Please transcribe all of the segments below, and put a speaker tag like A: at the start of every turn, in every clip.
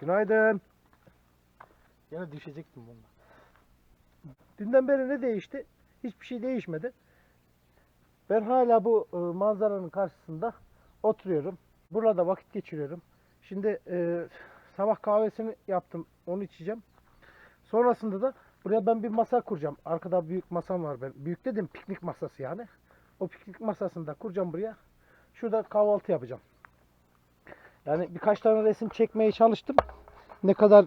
A: Günaydın.
B: Yine düşecektim bundan.
A: Dünden beri ne değişti? Hiçbir şey değişmedi. Ben hala bu e, manzaranın karşısında oturuyorum. Burada vakit geçiriyorum. Şimdi e, sabah kahvesini yaptım. Onu içeceğim. Sonrasında da buraya ben bir masa kuracağım. Arkada büyük masam var ben. Büyük dedim piknik masası yani. O piknik masasını da kuracağım buraya. Şurada kahvaltı yapacağım. Yani birkaç tane resim çekmeye çalıştım. Ne kadar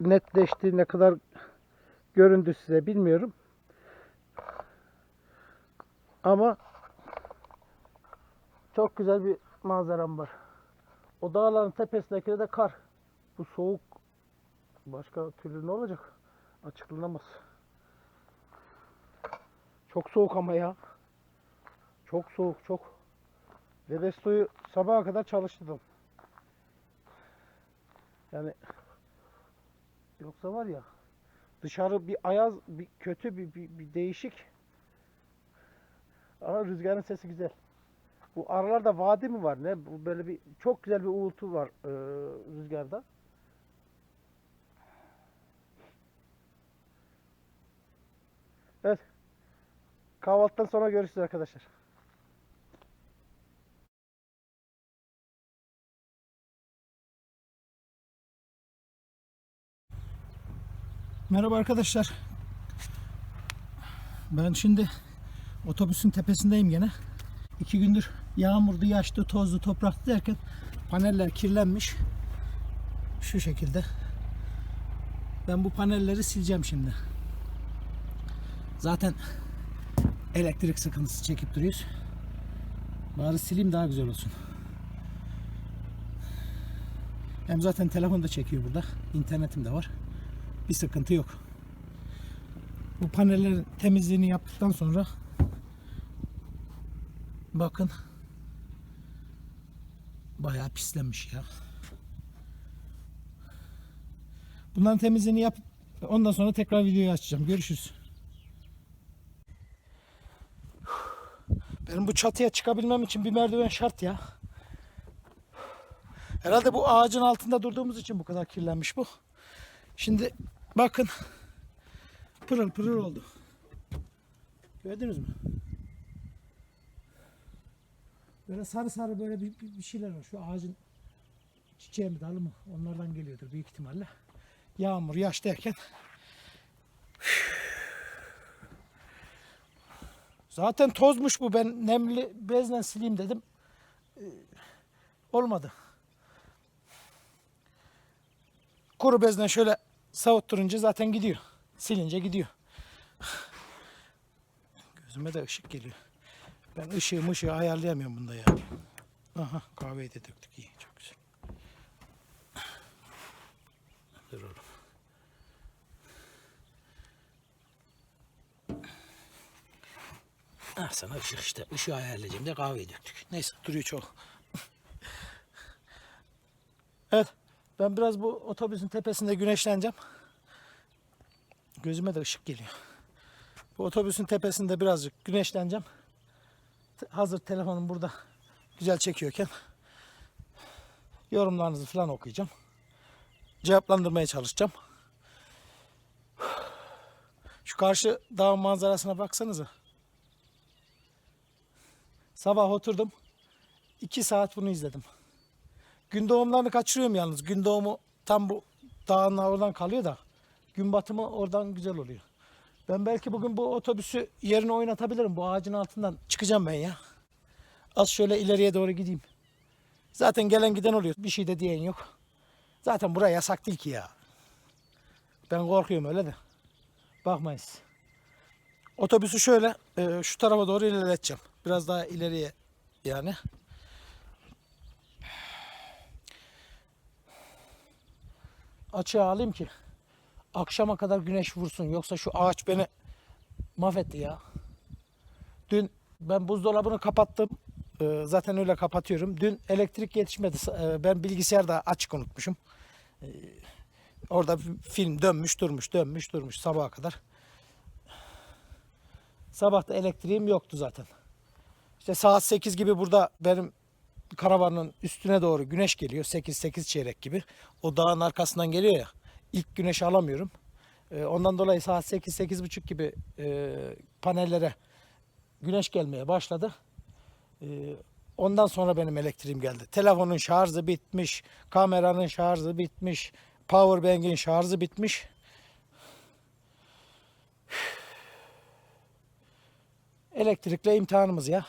A: netleşti, ne kadar göründü size bilmiyorum. Ama çok güzel bir manzaram var. O dağların tepesindeki de kar. Bu soğuk başka türlü ne olacak? Açıklanamaz. Çok soğuk ama ya. Çok soğuk çok. Webesto'yu sabaha kadar çalıştırdım. Yani yoksa var ya Dışarı bir ayaz, bir kötü, bir, bir, bir değişik. Ama rüzgarın sesi güzel. Bu aralarda vadi mi var ne? Bu böyle bir çok güzel bir uğultu var e, rüzgarda. Evet. Kahvaltıdan sonra görüşürüz arkadaşlar.
B: Merhaba arkadaşlar. Ben şimdi otobüsün tepesindeyim gene. İki gündür yağmurdu, yaştı, tozlu, topraklı derken paneller kirlenmiş. Şu şekilde. Ben bu panelleri sileceğim şimdi. Zaten elektrik sıkıntısı çekip duruyoruz. Bari sileyim daha güzel olsun. Hem zaten telefon da çekiyor burada. İnternetim de var bir sıkıntı yok. Bu panellerin temizliğini yaptıktan sonra bakın bayağı pislenmiş ya. Bunların temizliğini yap ondan sonra tekrar videoyu açacağım. Görüşürüz. Benim bu çatıya çıkabilmem için bir merdiven şart ya. Herhalde bu ağacın altında durduğumuz için bu kadar kirlenmiş bu. Şimdi bakın pırıl pırıl oldu. Gördünüz mü? Böyle sarı sarı böyle bir, bir, şeyler var. Şu ağacın çiçeği mi dalı mı? Onlardan geliyordur büyük ihtimalle. Yağmur, yaş derken Zaten tozmuş bu. Ben nemli bezle sileyim dedim. Ee, olmadı. Kuru bezle şöyle savutturunca zaten gidiyor. Silince gidiyor. Gözüme de ışık geliyor. Ben ışığı mışığı ayarlayamıyorum bunda ya. Aha kahveyi de döktük iyi çok güzel. Dur oğlum. Ah sana ışık işte. Işığı ayarlayacağım de kahveyi döktük. Neyse duruyor çok. evet. Ben biraz bu otobüsün tepesinde güneşleneceğim. Gözüme de ışık geliyor. Bu otobüsün tepesinde birazcık güneşleneceğim. Hazır telefonum burada güzel çekiyorken yorumlarınızı falan okuyacağım. Cevaplandırmaya çalışacağım. Şu karşı dağ manzarasına baksanıza. Sabah oturdum. 2 saat bunu izledim. Gün doğumlarını kaçırıyorum yalnız. Gün doğumu tam bu dağın oradan kalıyor da gün batımı oradan güzel oluyor. Ben belki bugün bu otobüsü yerine oynatabilirim. Bu ağacın altından çıkacağım ben ya. Az şöyle ileriye doğru gideyim. Zaten gelen giden oluyor. Bir şey de diyen yok. Zaten buraya yasak değil ki ya. Ben korkuyorum öyle de. Bakmayız. Otobüsü şöyle e, şu tarafa doğru ilerleteceğim. Biraz daha ileriye yani. Açığa alayım ki akşama kadar güneş vursun. Yoksa şu ağaç beni mahvetti ya. Dün ben buzdolabını kapattım. Ee, Zaten öyle kapatıyorum. Dün elektrik yetişmedi. Ee, Ben bilgisayarda açık unutmuşum. Ee, Orada film dönmüş durmuş dönmüş durmuş sabaha kadar. Sabah da elektriğim yoktu zaten. İşte saat 8 gibi burada benim karavanın üstüne doğru güneş geliyor. 8-8 çeyrek gibi. O dağın arkasından geliyor ya. İlk güneşi alamıyorum. Ee, ondan dolayı saat 8-8.30 gibi e, panellere güneş gelmeye başladı. Ee, ondan sonra benim elektriğim geldi. Telefonun şarjı bitmiş. Kameranın şarjı bitmiş. Powerbank'in şarjı bitmiş. Elektrikle imtihanımız ya.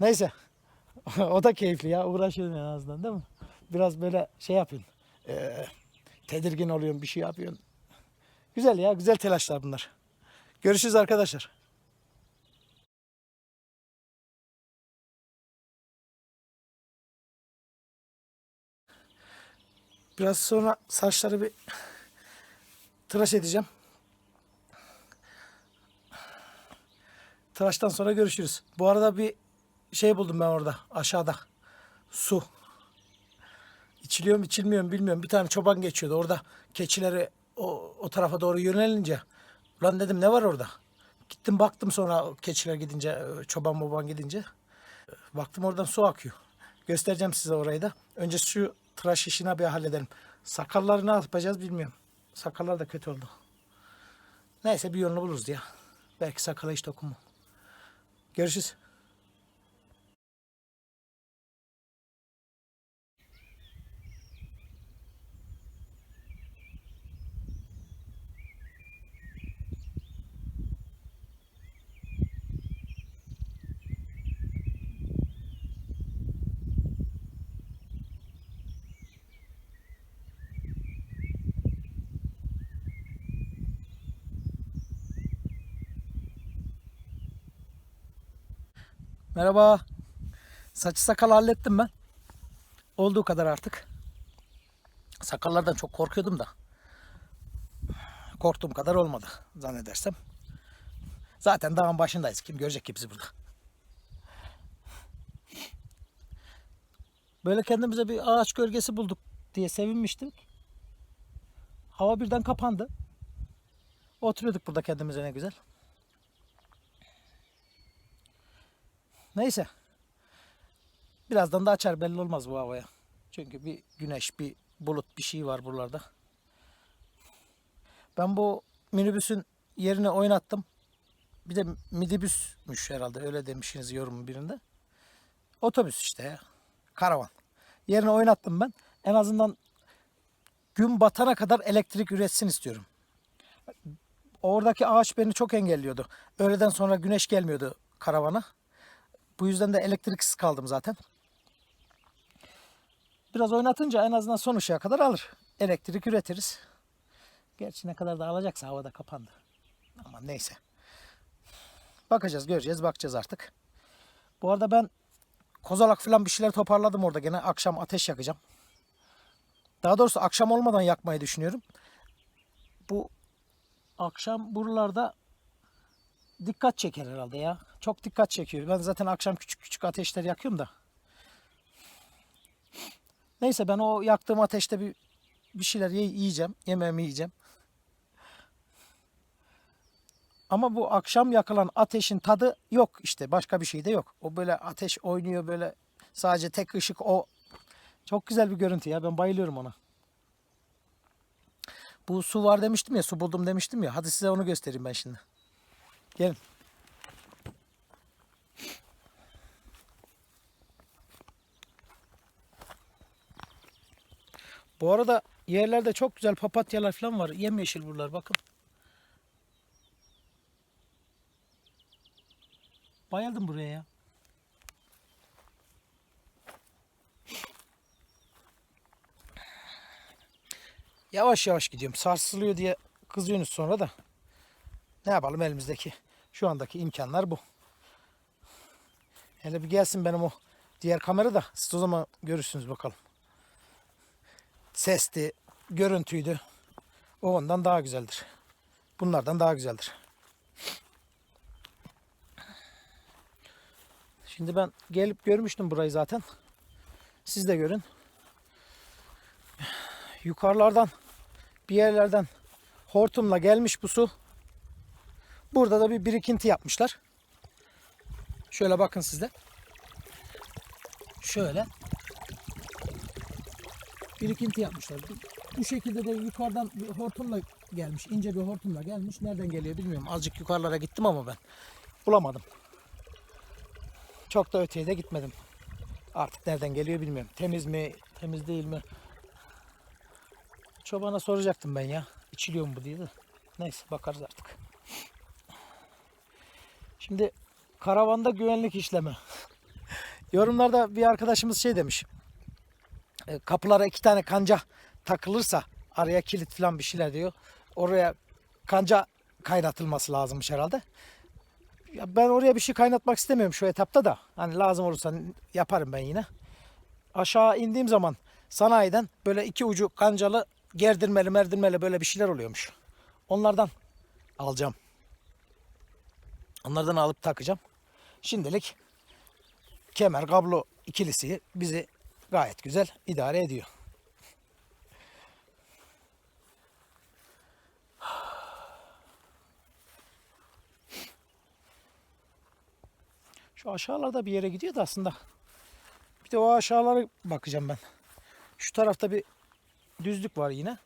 B: Neyse. o da keyifli ya. Uğraşıyorsun en azından değil mi? Biraz böyle şey yapıyorsun. Ee, tedirgin oluyorsun, bir şey yapıyorsun. Güzel ya, güzel telaşlar bunlar. Görüşürüz arkadaşlar. Biraz sonra saçları bir tıraş edeceğim. Tıraştan sonra görüşürüz. Bu arada bir şey buldum ben orada aşağıda. Su. İçiliyor mu içilmiyor mu bilmiyorum. Bir tane çoban geçiyordu. Orada keçileri o, o tarafa doğru yönelince. Ulan dedim ne var orada? Gittim baktım sonra keçiler gidince, çoban baban gidince. Baktım oradan su akıyor. Göstereceğim size orayı da. Önce şu tıraş işini bir halledelim. Sakalları ne yapacağız bilmiyorum. Sakallar da kötü oldu. Neyse bir yolunu buluruz ya. Belki sakala hiç dokunmam. Görüşürüz. Merhaba. Saçı sakal hallettim ben. Olduğu kadar artık. Sakallardan çok korkuyordum da. Korktuğum kadar olmadı zannedersem. Zaten dağın başındayız. Kim görecek ki bizi burada? Böyle kendimize bir ağaç gölgesi bulduk diye sevinmiştik. Hava birden kapandı. Oturuyorduk burada kendimize ne güzel. Neyse. Birazdan da açar belli olmaz bu havaya. Çünkü bir güneş, bir bulut bir şey var buralarda. Ben bu minibüsün yerine oynattım. Bir de midibüsmüş herhalde öyle demişsiniz yorumun birinde. Otobüs işte ya. Karavan. Yerine oynattım ben. En azından gün batana kadar elektrik üretsin istiyorum. Oradaki ağaç beni çok engelliyordu. Öğleden sonra güneş gelmiyordu karavana. Bu yüzden de elektriksiz kaldım zaten. Biraz oynatınca en azından son ışığa kadar alır. Elektrik üretiriz. Gerçi ne kadar da alacaksa havada kapandı. Ama neyse. Bakacağız, göreceğiz, bakacağız artık. Bu arada ben kozalak falan bir şeyler toparladım orada gene. Akşam ateş yakacağım. Daha doğrusu akşam olmadan yakmayı düşünüyorum. Bu akşam buralarda dikkat çeker herhalde ya. Çok dikkat çekiyor. Ben zaten akşam küçük küçük ateşler yakıyorum da. Neyse ben o yaktığım ateşte bir bir şeyler ye- yiyeceğim. Yemeğimi yiyeceğim. Ama bu akşam yakılan ateşin tadı yok işte. Başka bir şey de yok. O böyle ateş oynuyor böyle sadece tek ışık o. Çok güzel bir görüntü ya. Ben bayılıyorum ona. Bu su var demiştim ya. Su buldum demiştim ya. Hadi size onu göstereyim ben şimdi. Gelin. Bu arada yerlerde çok güzel papatyalar falan var. Yemyeşil buralar bakın. Bayıldım buraya ya. Yavaş yavaş gidiyorum. Sarsılıyor diye kızıyorsunuz sonra da. Ne yapalım elimizdeki şu andaki imkanlar bu. Hele bir gelsin benim o diğer kamera da siz o zaman görürsünüz bakalım. Sesti, görüntüydü. O ondan daha güzeldir. Bunlardan daha güzeldir. Şimdi ben gelip görmüştüm burayı zaten. Siz de görün. Yukarılardan bir yerlerden hortumla gelmiş bu su. Burada da bir birikinti yapmışlar. Şöyle bakın sizde. şöyle birikinti yapmışlar. Bu- şekilde de yukarıdan bir hortumla gelmiş. ince bir hortumla gelmiş. Nereden geliyor bilmiyorum. Azıcık yukarılara gittim ama ben bulamadım. Çok da öteye de gitmedim. Artık nereden geliyor bilmiyorum. Temiz mi, temiz değil mi? Çobana soracaktım ben ya. İçiliyor mu bu diye de. Neyse bakarız artık. Şimdi karavanda güvenlik işlemi. Yorumlarda bir arkadaşımız şey demiş. E, kapılara iki tane kanca takılırsa araya kilit falan bir şeyler diyor. Oraya kanca kaynatılması lazımmış herhalde. Ya ben oraya bir şey kaynatmak istemiyorum şu etapta da. Hani lazım olursa yaparım ben yine. Aşağı indiğim zaman sanayiden böyle iki ucu kancalı gerdirmeli merdirmeli böyle bir şeyler oluyormuş. Onlardan alacağım. Onlardan alıp takacağım. Şimdilik kemer kablo ikilisi bizi gayet güzel idare ediyor. Şu aşağılarda bir yere gidiyor da aslında. Bir de o aşağılara bakacağım ben. Şu tarafta bir düzlük var yine.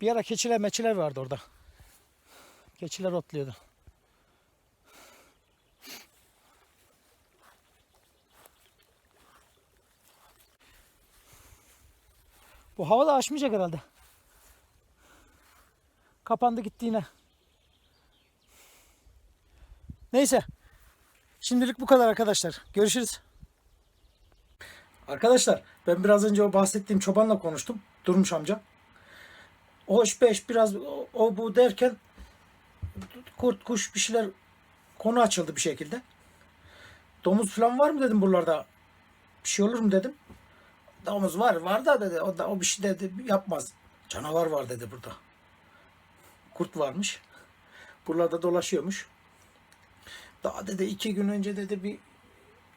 B: Bir ara keçiler meçiler vardı orada. Keçiler otluyordu. Bu hava da aşmayacak herhalde. Kapandı gitti yine. Neyse. Şimdilik bu kadar arkadaşlar. Görüşürüz. Arkadaşlar ben biraz önce o bahsettiğim çobanla konuştum. Durmuş amca. Hoş beş biraz o, o bu derken kurt kuş bir şeyler konu açıldı bir şekilde. Domuz falan var mı dedim buralarda. Bir şey olur mu dedim. Domuz var var da dedi. O da o bir şey dedi yapmaz. Canavar var dedi burada. Kurt varmış. Buralarda dolaşıyormuş. Daha dedi iki gün önce dedi bir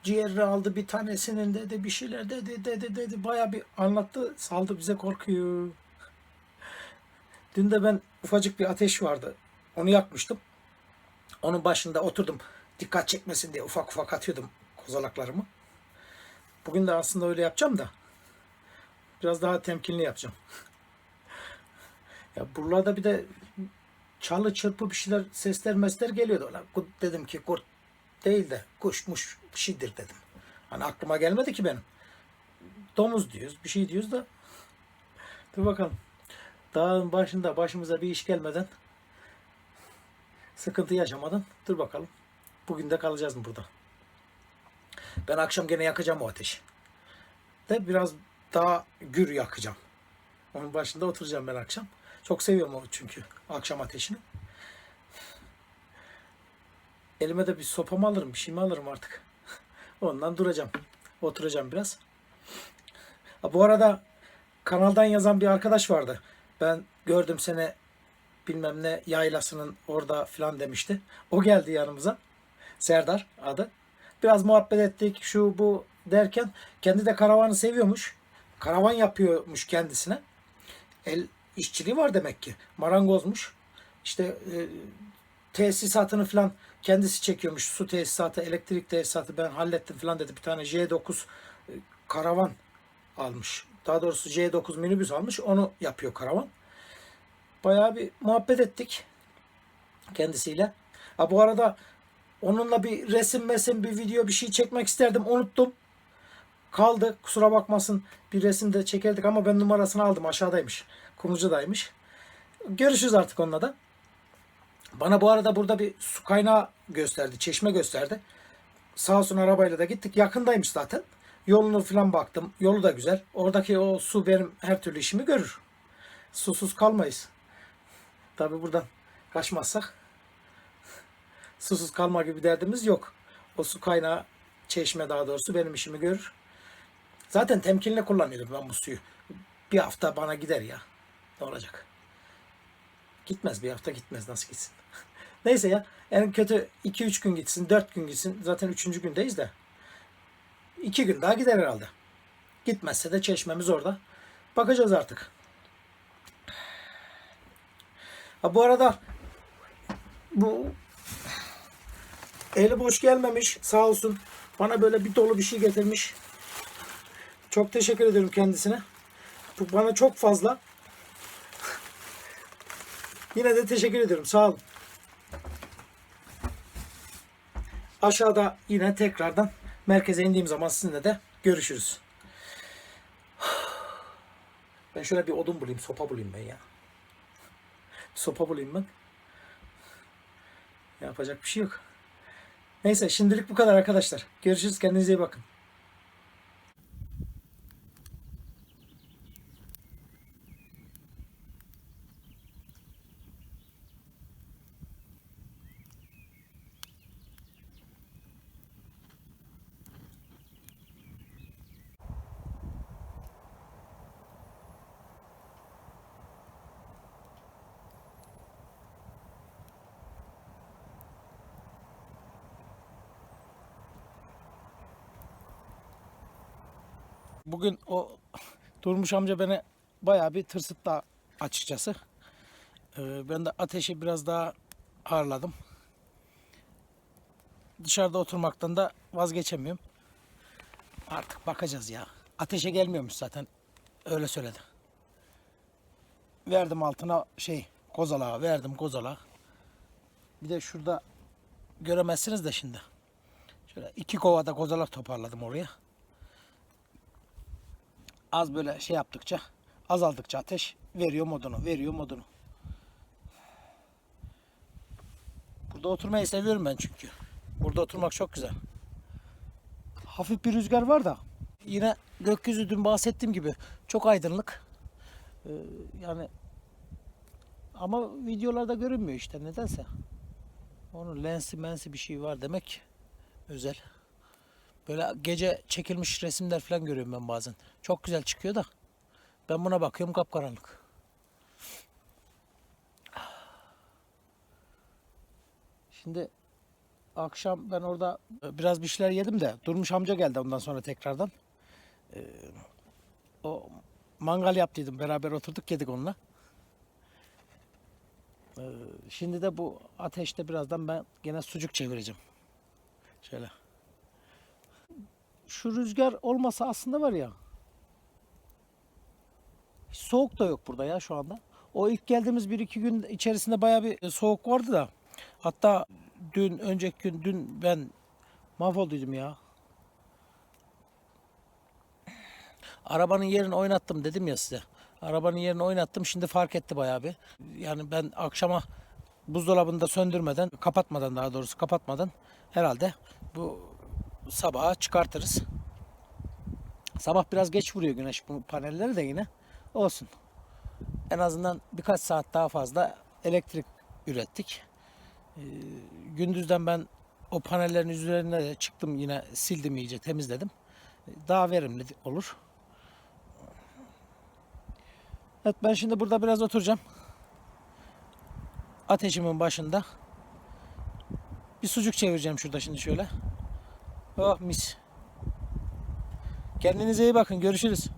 B: ciğerini aldı bir tanesinin dedi bir şeyler dedi dedi dedi baya bir anlattı saldı bize korkuyor. Dün de ben ufacık bir ateş vardı. Onu yakmıştım. Onun başında oturdum. Dikkat çekmesin diye ufak ufak atıyordum kozalaklarımı. Bugün de aslında öyle yapacağım da. Biraz daha temkinli yapacağım. ya buralarda bir de çalı çırpı bir şeyler sesler mesler geliyordu. Lan dedim ki kurt değil de kuşmuş bir şeydir dedim. Hani aklıma gelmedi ki benim. Domuz diyoruz bir şey diyoruz da. Dur bakalım. Dağın başında başımıza bir iş gelmeden sıkıntı yaşamadan dur bakalım. Bugün de kalacağız mı burada? Ben akşam gene yakacağım o ateşi. De biraz daha gür yakacağım. Onun başında oturacağım ben akşam. Çok seviyorum o çünkü akşam ateşini. Elime de bir sopamı alırım, bir şey mi alırım artık. Ondan duracağım. Oturacağım biraz. Bu arada kanaldan yazan bir arkadaş vardı. Ben gördüm seni bilmem ne yaylasının orada filan demişti. O geldi yanımıza. Serdar adı. Biraz muhabbet ettik şu bu derken kendi de karavanı seviyormuş. Karavan yapıyormuş kendisine. El işçiliği var demek ki. Marangozmuş. İşte e, tesisatını falan kendisi çekiyormuş. Su tesisatı, elektrik tesisatı ben hallettim falan dedi. Bir tane J9 e, karavan almış. Daha doğrusu J9 minibüs almış. Onu yapıyor karavan. Bayağı bir muhabbet ettik kendisiyle. Ha bu arada onunla bir resim mesim bir video bir şey çekmek isterdim. Unuttum. Kaldı. Kusura bakmasın. Bir resim de çekerdik ama ben numarasını aldım. Aşağıdaymış. Kumruca'daymış. Görüşürüz artık onunla da. Bana bu arada burada bir su kaynağı gösterdi. Çeşme gösterdi. Sağ olsun arabayla da gittik. Yakındaymış zaten. Yolunu falan baktım. Yolu da güzel. Oradaki o su benim her türlü işimi görür. Susuz kalmayız. Tabi buradan kaçmazsak susuz kalma gibi derdimiz yok. O su kaynağı, çeşme daha doğrusu benim işimi görür. Zaten temkinli kullanıyorum ben bu suyu. Bir hafta bana gider ya. Ne olacak? Gitmez bir hafta gitmez nasıl gitsin. Neyse ya en kötü 2-3 gün gitsin 4 gün gitsin zaten 3. gündeyiz de 2 gün daha gider herhalde. Gitmezse de çeşmemiz orada. Bakacağız artık. Ha bu arada bu eli boş gelmemiş sağ olsun Bana böyle bir dolu bir şey getirmiş. Çok teşekkür ediyorum kendisine. Bu bana çok fazla. Yine de teşekkür ediyorum. Sağ olun. Aşağıda yine tekrardan merkeze indiğim zaman sizinle de görüşürüz. Ben şöyle bir odun bulayım, sopa bulayım ben ya. Sopa bulayım ben. Yapacak bir şey yok. Neyse şimdilik bu kadar arkadaşlar. Görüşürüz. Kendinize iyi bakın. Bugün o Durmuş amca beni bayağı bir tırsıttı açıkçası. Ee, ben de ateşi biraz daha ağırladım. Dışarıda oturmaktan da vazgeçemiyorum. Artık bakacağız ya. Ateşe gelmiyormuş zaten. Öyle söyledi. Verdim altına şey kozalağı verdim kozalağı. Bir de şurada göremezsiniz de şimdi. Şöyle iki kovada kozalak toparladım oraya az böyle şey yaptıkça azaldıkça ateş veriyor modunu veriyor modunu. Burada oturmayı seviyorum ben çünkü. Burada oturmak çok güzel. Hafif bir rüzgar var da yine gökyüzü dün bahsettiğim gibi çok aydınlık. Ee, yani ama videolarda görünmüyor işte nedense. Onun lensi mensi bir şey var demek özel. Böyle gece çekilmiş resimler falan görüyorum ben bazen. Çok güzel çıkıyor da. Ben buna bakıyorum kapkaranlık. Şimdi akşam ben orada biraz bir şeyler yedim de Durmuş amca geldi ondan sonra tekrardan. Ee, o mangal yaptıydım. Beraber oturduk yedik onunla. Ee, şimdi de bu ateşte birazdan ben gene sucuk çevireceğim. Şöyle şu rüzgar olmasa aslında var ya hiç soğuk da yok burada ya şu anda. O ilk geldiğimiz bir iki gün içerisinde baya bir soğuk vardı da hatta dün önceki gün dün ben mahvolduydum ya. Arabanın yerini oynattım dedim ya size. Arabanın yerini oynattım şimdi fark etti bayağı bir. Yani ben akşama buzdolabını da söndürmeden, kapatmadan daha doğrusu kapatmadan herhalde bu sabaha çıkartırız. Sabah biraz geç vuruyor güneş bu panelleri de yine. Olsun. En azından birkaç saat daha fazla elektrik ürettik. Ee, gündüzden ben o panellerin üzerine de çıktım yine sildim iyice temizledim. Daha verimli olur. Evet ben şimdi burada biraz oturacağım. Ateşimin başında. Bir sucuk çevireceğim şurada şimdi şöyle. Oh mis. Kendinize iyi bakın. Görüşürüz.